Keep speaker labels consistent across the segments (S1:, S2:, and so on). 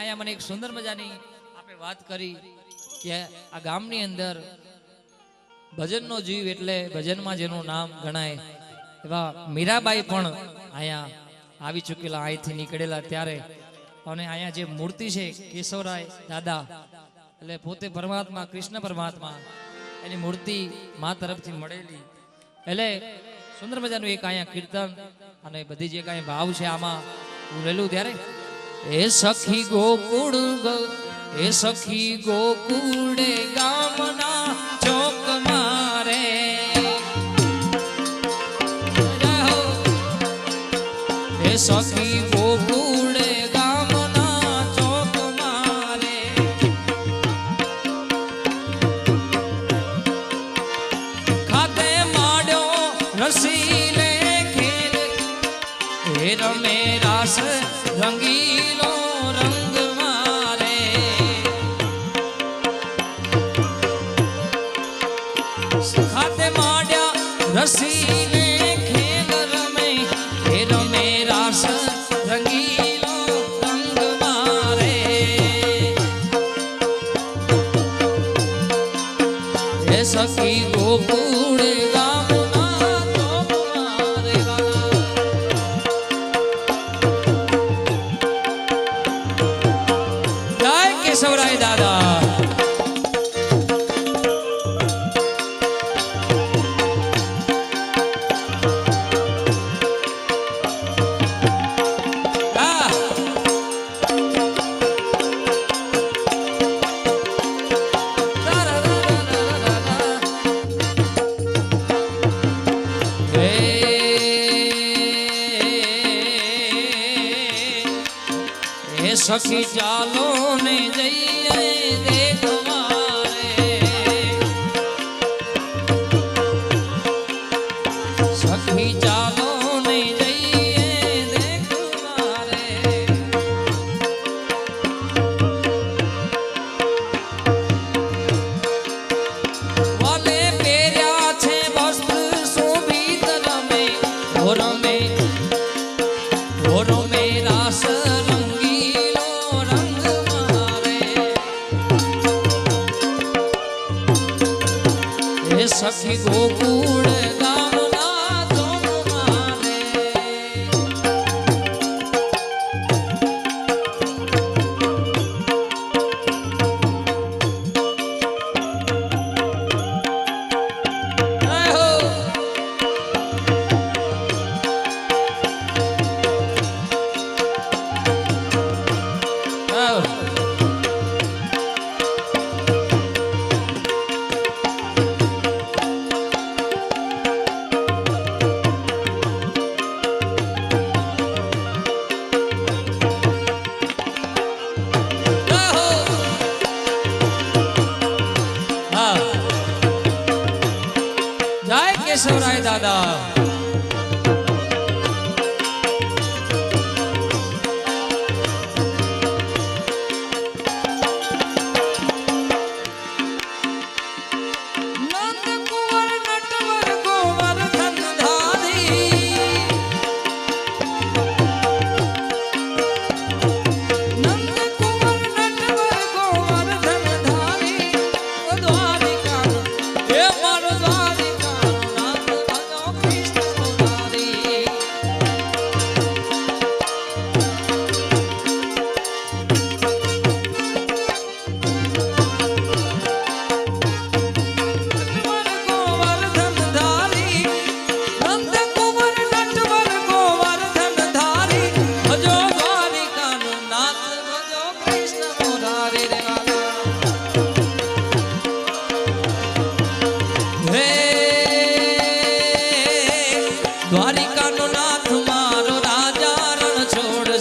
S1: આયા મને એક સુંદર મજાની આપણે વાત કરી કે આ ગામની અંદર ભજનનો જીવ એટલે ભજનમાં જેનું નામ ગણાય એવા મીરાબાઈ પણ અહીંયા આવી ચૂકેલા, અહીંથી નીકળેલા ત્યારે. અને અહીંયા જે મૂર્તિ છે, કેશવરાય દાદા, એટલે પોતે પરમાત્મા, કૃષ્ણ પરમાત્મા, એની મૂર્તિ મા તરફથી મળેલી. એટલે સુંદર મજાનું એક અહીંયા કીર્તન અને બધી જે કાંઈ ભાવ છે આમાં ઉરેલું ત્યારે. એ સખી ગોકુળ એ સખી ગોકુળે ગામના ચોક મારે. એ સખી ગોકુળે ગામના ચોક મારે. ખાતે માડ્યો રસીલે ખેલ હે રમે રાસ માડ્યા રસીલે હે સખી ચાલો ને જઈએ દેખવા. સખી ગોકુળ કેશવરાય દાદા.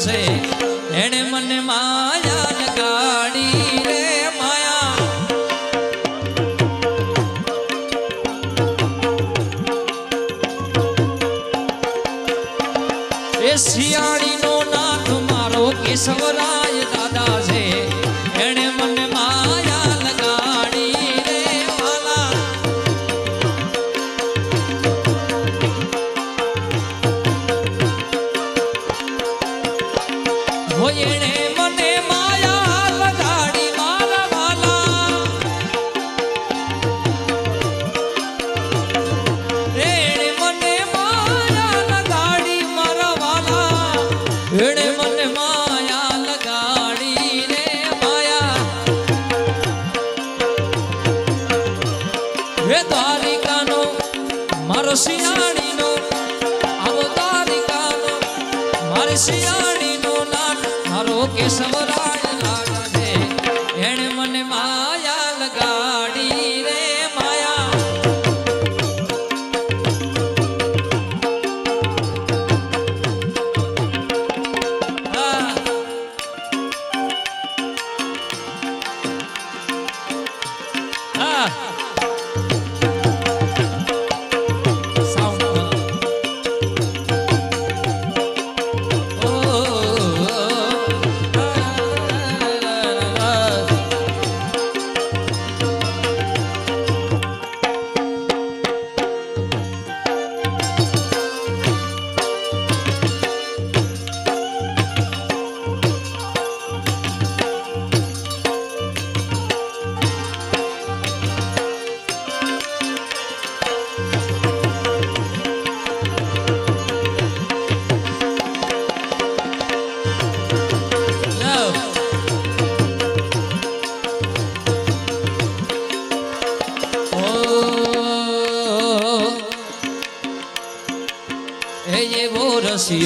S1: છોડશે એણે મને માયા લગાડી રે માયા. એ શિયાળીનો નાથ મારો કેશવરાય દાદા છે. see.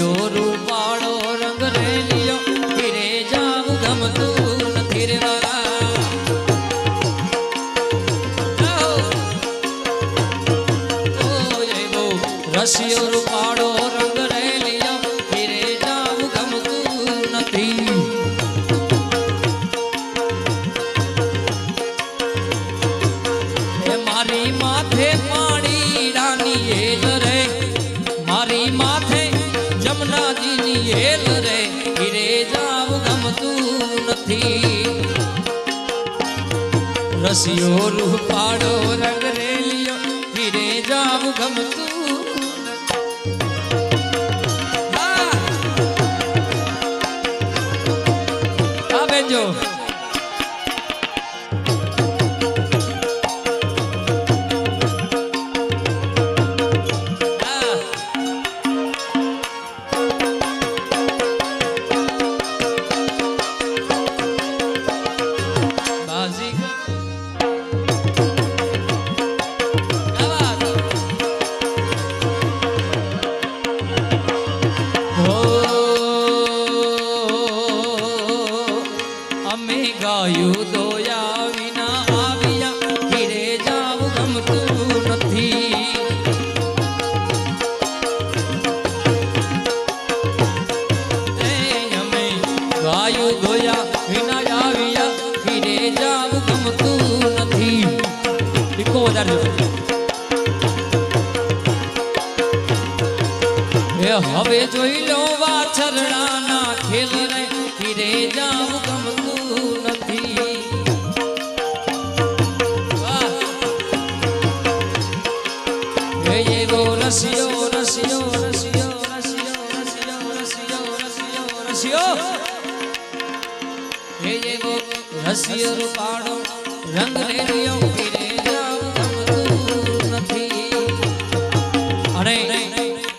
S1: তোর উপার નથી રસિયો રૂપાડો રંગ રેલિયો ફીરે જામ ગમતું હવે જોઈ લો વાછરડાના ખેલ રે. ફીરે જાવું ગમતું નથી. એવો રસિયો રસિયો રસિયો રસિયો રસિયો રસિયો રંગ રેડિયો